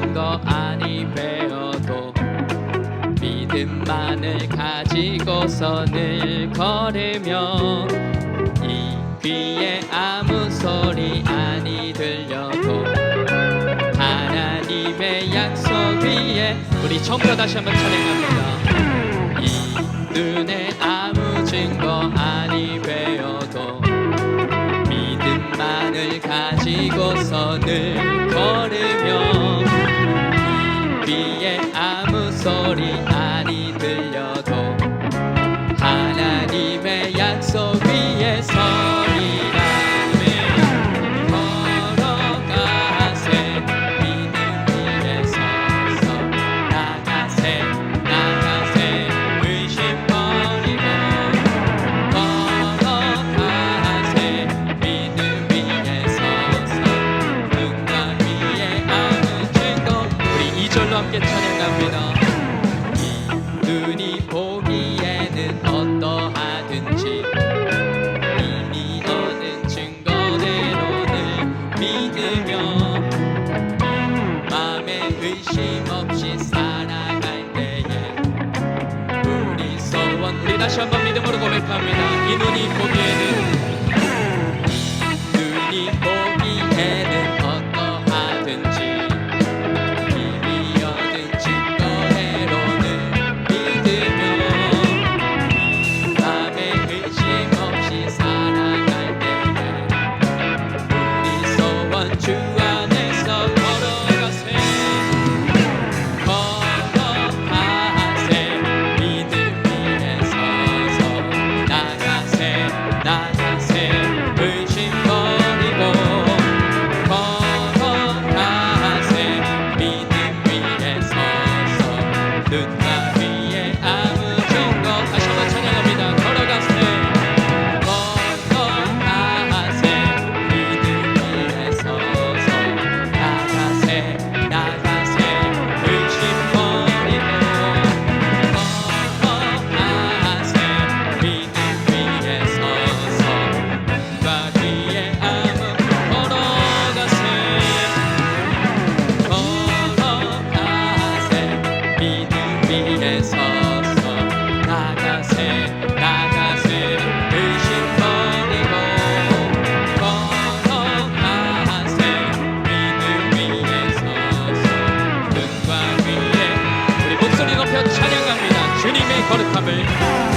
멋진 거 아니 배워도 믿음만을 가지고서 늘 걸으며 이 귀에 아무 소리 아니 들려도 하나님의 약속 위에 우리 전부 다시 한번 찬양합니다. 이 눈에 아무 증거 아니 배워도 믿음만을 가지고서 늘 보기에는 어떠하든지 이미 얻은 증거대로는 믿으며 마음에 의심 없이 살아갈 때에 우리 소원 우리 다시 한번 믿음으로 고백합니다. 이 눈이 보기에는 우리 눈과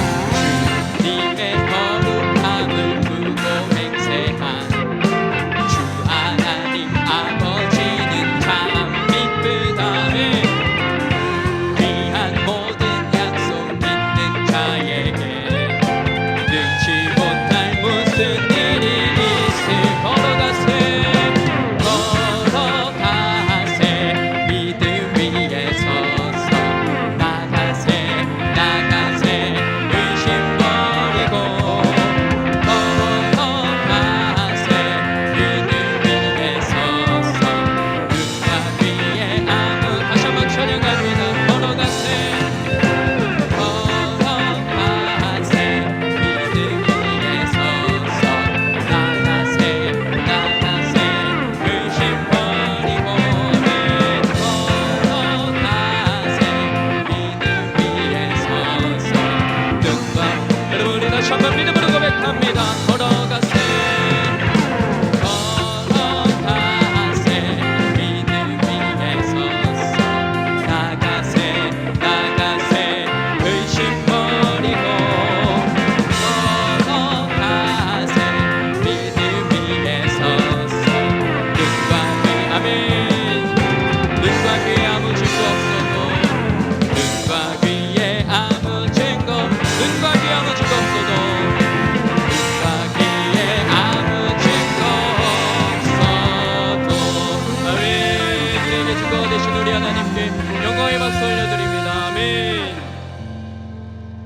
합니다.